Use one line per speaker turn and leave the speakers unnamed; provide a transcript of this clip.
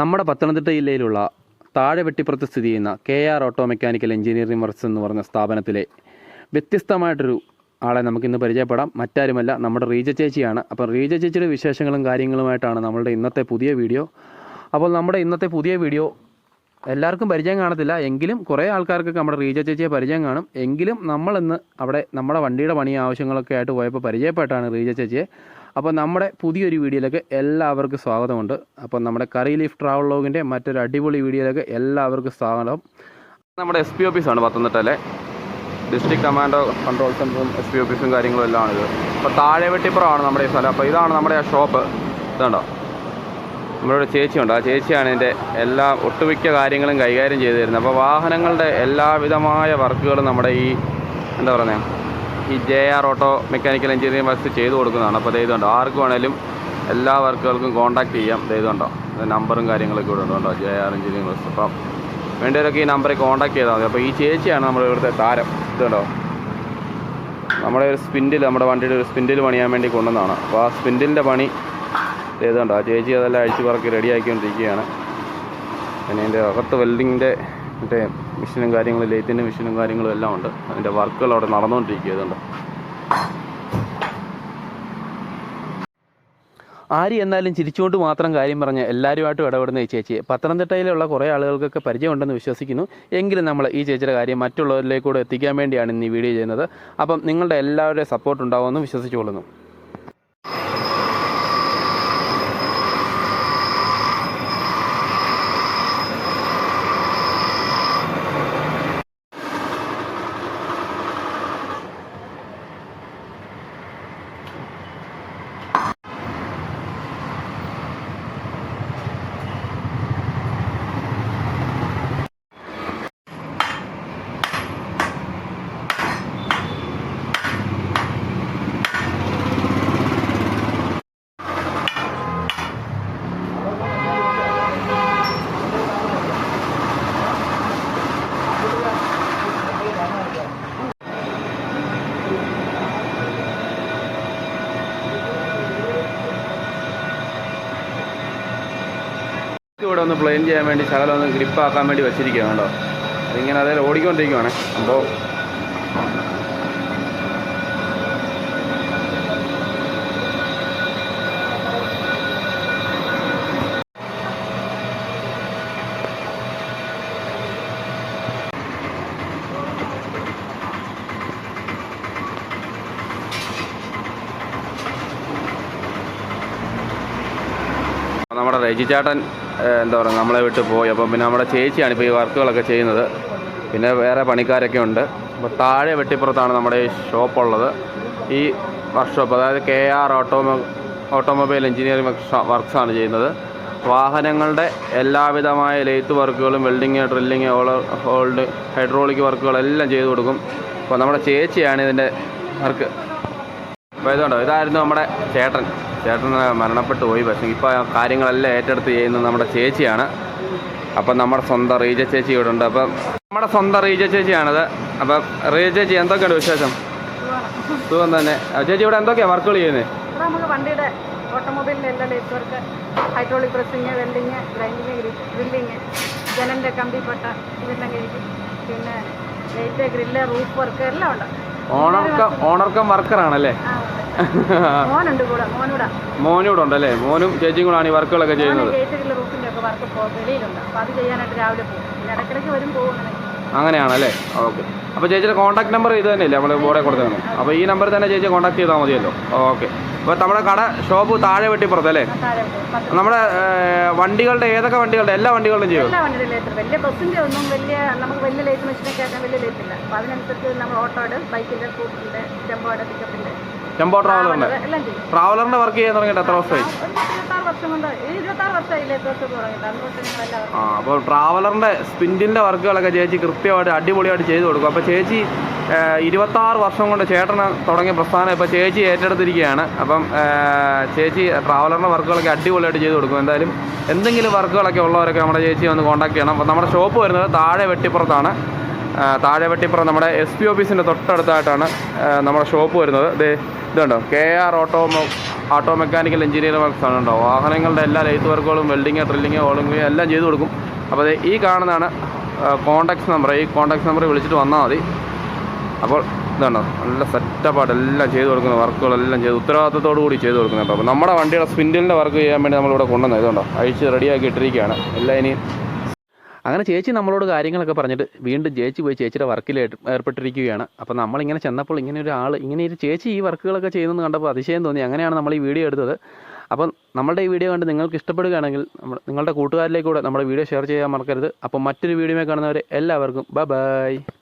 നമ്മുടെ പത്തനംതിട്ട ജില്ലയിലുള്ള താഴെ വെട്ടിപ്പുറത്ത് സ്ഥിതി ചെയ്യുന്ന K R auto mechanical engineering works എന്ന് പറഞ്ഞ സ്ഥാപനത്തിലെ വ്യത്യസ്തമായിട്ടൊരു ആളെ നമുക്കിന്ന് പരിചയപ്പെടാം. മറ്റാരുമല്ല നമ്മുടെ റീജ ചേച്ചിയാണ്. അപ്പോൾ റീജ ചേച്ചിയുടെ വിശേഷങ്ങളും കാര്യങ്ങളുമായിട്ടാണ് നമ്മളുടെ ഇന്നത്തെ പുതിയ വീഡിയോ. അപ്പോൾ നമ്മുടെ ഇന്നത്തെ പുതിയ വീഡിയോ എല്ലാവർക്കും പരിചയം കാണത്തില്ല. എങ്കിലും കുറേ ആൾക്കാർക്കൊക്കെ നമ്മുടെ റീജ ചേച്ചിയെ പരിചയം കാണും. എങ്കിലും നമ്മളിന്ന് അവിടെ നമ്മുടെ വണ്ടിയുടെ പണി ആവശ്യങ്ങളൊക്കെ ആയിട്ട് പോയപ്പോൾ പരിചയപ്പെട്ടാണ് റീജ ചേച്ചിയെ. അപ്പോൾ നമ്മുടെ പുതിയൊരു വീഡിയോയിലേക്ക് എല്ലാവർക്കും സ്വാഗതമുണ്ട്. അപ്പോൾ നമ്മുടെ കറി ലീഫ് ട്രാവൽ ലോഗിന്റെ മറ്റൊരു അടിപൊളി വീഡിയോയിലേക്ക് എല്ലാവർക്കും സ്വാഗതം. നമ്മുടെ എസ് പി ഓഫീസാണ് പത്തനംതിട്ടയിലെ. ഡിസ്ട്രിക്ട് കമാൻഡോ കൺട്രോൾ സെന്ററും എസ് പി ഓഫീസും കാര്യങ്ങളും എല്ലാം ആണിത് അപ്പോൾ താഴെ വെട്ടിപ്പുറമാണ് നമ്മുടെ ഈ സ്ഥലം. അപ്പോൾ ഇതാണ് നമ്മുടെ ഷോപ്പ് ഇതുണ്ടോ? നമ്മുടെ ഒരു ചേച്ചിയുണ്ട്. ആ ചേച്ചിയാണ് ഇതിന്റെ എല്ലാ ഒട്ടുമിക്ക കാര്യങ്ങളും കൈകാര്യം ചെയ്തു തരുന്നത്. അപ്പോൾ വാഹനങ്ങളുടെ എല്ലാവിധമായ വർക്കുകളും നമ്മുടെ ഈ എന്താ പറയുന്നത് ഈ J R auto mechanical engineering works ചെയ്തു കൊടുക്കുന്നതാണ്. അപ്പോൾ ഇതുണ്ടോ? ആർക്ക് വേണേലും എല്ലാ വർക്കുകൾക്കും കോൺടാക്ട് ചെയ്യാം. ഇതുണ്ടോ? നമ്പറും കാര്യങ്ങളൊക്കെ ഇവിടെ ഉണ്ടോ ജെ ആർ എഞ്ചിനീയറിംഗ് ബസ് അപ്പം വേണ്ടവരൊക്കെ ഈ നമ്പറിൽ കോൺടാക്ട് ചെയ്താൽ മതി. അപ്പോൾ ഈ ചേച്ചിയാണ് നമ്മുടെ ഇവിടുത്തെ താരം. ഇതുണ്ടോ? നമ്മുടെ ഒരു സ്പിൻഡിൽ നമ്മുടെ വണ്ടിയുടെ ഒരു സ്പിൻഡിൽ പണിയാൻ വേണ്ടി കൊണ്ടുവന്നതാണ്. അപ്പോൾ ആ സ്പിൻഡിലിന്റെ പണി ചെയ്തുണ്ടോ ആ ചേച്ചി അതെല്ലാം അഴിച്ചു പറക്കി റെഡി ആക്കിക്കൊണ്ടിരിക്കുകയാണ്. പിന്നെ അതിന്റെ അകത്ത് വെൽഡിങ്ങിന്റെ മറ്റേ മെഷീനും കാര്യങ്ങളും ലേത്തിന്റെ മെഷീനും കാര്യങ്ങളും എല്ലാം ഉണ്ട്. അതിന്റെ വർക്കുകൾ അവിടെ നടന്നുകൊണ്ടിരിക്കുക ഇതുണ്ട്. ആര് എന്നാലും ചിരിച്ചുകൊണ്ട് മാത്രം കാര്യം പറഞ്ഞ് എല്ലാവരുമായിട്ടും ഇടപെടുന്ന ഈ ചേച്ചി പത്തനംതിട്ടയിലുള്ള കുറേ ആളുകൾക്കൊക്കെ പരിചയമുണ്ടെന്ന് വിശ്വസിക്കുന്നു. എങ്കിലും നമ്മൾ ഈ ചേച്ചിയുടെ കാര്യം മറ്റുള്ളവരിലേക്കൂടെ എത്തിക്കാൻ വേണ്ടിയാണ് ഇന്ന് ഈ വീഡിയോ ചെയ്യുന്നത്. അപ്പം നിങ്ങളുടെ എല്ലാവരുടെയും സപ്പോർട്ട് ഉണ്ടാവുമെന്ന് വിശ്വസിച്ചുകൊള്ളുന്നു. ഇവിടെ ഒന്ന് പ്ലെയിൻ ചെയ്യാൻ വേണ്ടി ശകലം ഒന്ന് ഗ്രിപ്പ് ആക്കാൻ വേണ്ടി വെച്ചിരിക്കുകയാണ് കേട്ടോ. അതിങ്ങനെ അതേ ഓടിക്കൊണ്ടിരിക്കുവാണ്. അപ്പോൾ നമ്മുടെ രജി ചേട്ടൻ എന്താ പറയുക നമ്മളെ വിട്ട് പോയി. അപ്പം പിന്നെ നമ്മുടെ ചേച്ചിയാണ് ഇപ്പോൾ ഈ വർക്കുകളൊക്കെ ചെയ്യുന്നത്. പിന്നെ വേറെ പണിക്കാരൊക്കെ ഉണ്ട്. അപ്പോൾ താഴെ വെട്ടിപ്പുറത്താണ് നമ്മുടെ ഈ ഷോപ്പുള്ളത് ഈ വർക്ക്ഷോപ്പ് അതായത് കെ ആർ ഓട്ടോമോ ഓട്ടോമൊബൈൽ എഞ്ചിനീയറിംഗ് വർക്ക്സാണ് ചെയ്യുന്നത്. വാഹനങ്ങളുടെ എല്ലാവിധമായ ലെയ്ത്ത് വർക്കുകളും വെൽഡിങ് ഡ്രില്ലിങ് ഹോൾഡ് ഹൈഡ്രോളിക് വർക്കുകളെല്ലാം ചെയ്തു കൊടുക്കും. അപ്പോൾ നമ്മുടെ ചേച്ചിയാണ് ഇതിന്റെ വർക്ക് അപ്പോൾ ഇതുണ്ടോ? ഇതായിരുന്നു നമ്മുടെ ചേട്ടൻ. ചേട്ടൻ മരണപ്പെട്ടു പോയി. പക്ഷേ ഇപ്പോൾ കാര്യങ്ങളെല്ലാം ഏറ്റെടുത്ത് ചെയ്യുന്നത് നമ്മുടെ ചേച്ചിയാണ്. അപ്പം നമ്മുടെ സ്വന്തം റീജ ചേച്ചി ഇവിടെ ഉണ്ട്. അപ്പം നമ്മുടെ സ്വന്തം റീജ ചേച്ചിയാണത്. അപ്പം റീജ ചേച്ചി എന്തൊക്കെയുണ്ട് വിശേഷം? സുഖം തന്നെ. ചേച്ചി ഇവിടെ എന്തൊക്കെയാണ് വർക്കുകൾ ചെയ്യുന്നത്
നമുക്ക് വണ്ടിയുടെ ഓട്ടോമൊബൈലിന്റെ എല്ലാ lathe work hydraulic pressing welding grinding grilling ജനലിന്റെ കമ്പിപ്പട്ട ഇതെല്ലാം കഴിക്കും പിന്നെ ലൈറ്റ് ഗ്രില്ല് റൂഫ് വർക്ക് എല്ലാം ഉണ്ട്.
ഓണർക്കം ഓണർക്കം വർക്കറാണല്ലേ
കൂടെ മോനൂടെ.
ഉണ്ടല്ലേ മോനും ചേച്ചിയും കൂടാണ് ഈ വർക്കുകളൊക്കെ ചെയ്യുന്നത്. അങ്ങനെയാണല്ലേ? ഓക്കെ. അപ്പോൾ ചേച്ചിയുടെ കോൺടാക്ട് നമ്പർ ഇത് തന്നെയല്ലേ? നമ്മൾ ബോർഡെ കൊടുത്തത് അപ്പോൾ ഈ നമ്പർ തന്നെ ചേച്ചി കോൺടാക്ട് ചെയ്താൽ മതിയല്ലോ. ഓക്കെ. അപ്പോൾ നമ്മുടെ കട ഷോപ്പ് താഴെ വെട്ടിപ്പുറത്ത് അല്ലേ? നമ്മുടെ വണ്ടികളുടെ ഏതൊക്കെ വണ്ടികളുടെ എല്ലാ വണ്ടികളുടെയും ചെയ്യും?
എല്ലാ വലിയ ബസ്സിന്റെ ഒന്നും വലിയ നമുക്ക് വലിയ ലൈറ്റ് മെഷീനൊക്കെ ആക്കാൻ വലിയ ലൈറ്റില്ല ഇല്ല. അപ്പോൾ അതിനനുസരിച്ച് നമ്മൾ ഓട്ടോയുടെ ബൈക്കിന്റെ സ്കൂട്ടറിന്റെ ടെമ്പോയുടെ പിക്കപ്പിന്റെ
ടെമ്പോ
ട്രാവലറിന്റെ
ട്രാവലറിന്റെ വർക്ക് ചെയ്യാൻ തുടങ്ങിയിട്ട് എത്ര വർഷമായി? ആ അപ്പോൾ ട്രാവലറിന്റെ സ്പിൻഡിന്റെ വർക്കുകളൊക്കെ ചേച്ചി കൃത്യമായിട്ട് അടിപൊളിയായിട്ട് ചെയ്തു കൊടുക്കും. അപ്പോൾ ചേച്ചി ഇരുപത്താറ് വർഷം കൊണ്ട് ചേട്ടന് തുടങ്ങിയ പ്രസ്ഥാനം ഇപ്പോൾ ചേച്ചി ഏറ്റെടുത്തിരിക്കുകയാണ്. അപ്പം ചേച്ചി ട്രാവലറിന്റെ വർക്കുകളൊക്കെ അടിപൊളിയായിട്ട് ചെയ്ത് കൊടുക്കും. എന്തായാലും എന്തെങ്കിലും വർക്കുകളൊക്കെ ഉള്ളവരൊക്കെ നമ്മുടെ ചേച്ചി ഒന്ന് കോൺടാക്ട് ചെയ്യണം. അപ്പൊ നമ്മുടെ ഷോപ്പ് വരുന്നത് താഴെ വെട്ടിപ്പുറത്താണ്. താഴെ വെട്ടിപ്പുറം നമ്മുടെ എസ് പി ഓഫീസിന്റെ തൊട്ടടുത്തായിട്ടാണ് നമ്മുടെ ഷോപ്പ് വരുന്നത്. ഇത് ഇതുണ്ടോ? K R auto auto mechanical engineering works ആണ് ഉണ്ടോ? വാഹനങ്ങളുടെ എല്ലാ ലൈറ്റ് വർക്കുകളും വെൽഡിങ് ഡ്രില്ലിങ് ഓളിങ് എല്ലാം ചെയ്തു കൊടുക്കും. അപ്പോൾ ഈ കാണുന്നതാണ് കോൺടാക്ട്സ് നമ്പർ ഈ കോൺടാക്ട് നമ്പർ വിളിച്ചിട്ട് വന്നാൽ മതി. അപ്പോൾ ഇതാണ്? നല്ല സെറ്റപ്പായിട്ട് എല്ലാം ചെയ്ത് കൊടുക്കുന്ന വർക്കുകളെല്ലാം ചെയ്ത് ഉത്തരവാദിത്തത്തോടു കൂടി ചെയ്ത് കൊടുക്കുന്നത് അപ്പോൾ നമ്മുടെ വണ്ടിയുടെ സ്പിൻഡിലിന്റെ വർക്ക് ചെയ്യാൻ വേണ്ടി നമ്മളിവിടെ കൊണ്ടുവന്നത് ഇതുണ്ടോ? അഴിച്ച് റെഡിയാക്കി ഇട്ടിരിക്കുകയാണ്. എല്ലാം ഇനി അങ്ങനെ ചേച്ചി നമ്മളോട് കാര്യങ്ങളൊക്കെ പറഞ്ഞിട്ട് വീണ്ടും ചേച്ചി പോയി ചേച്ചിയുടെ വർക്കിൽ ഏർ- ഏർപ്പെട്ടിരിക്കുകയാണ്. അപ്പോൾ നമ്മളിങ്ങനെ ചെന്നപ്പോൾ ഇങ്ങനെ ഒരു ആൾ ഇങ്ങനെ ഒരു ചേച്ചി ഈ വർക്കുകളൊക്കെ ചെയ്യുന്നത് കണ്ടപ്പോൾ അതിശയം തോന്നി. അങ്ങനെയാണ് നമ്മൾ ഈ വീഡിയോ എടുത്തത്. അപ്പം നമ്മളുടെ ഈ വീഡിയോ കണ്ട് നിങ്ങൾക്ക് ഇഷ്ടപ്പെടുകയാണെങ്കിൽ നിങ്ങളുടെ കൂട്ടുകാരിലേക്ക് കൂടെ നമ്മുടെ വീഡിയോ ഷെയർ ചെയ്യാൻ മറക്കരുത്. അപ്പം മറ്റൊരു വീഡിയോ കാണുന്നവരെ എല്ലാവർക്കും ബൈ ബൈ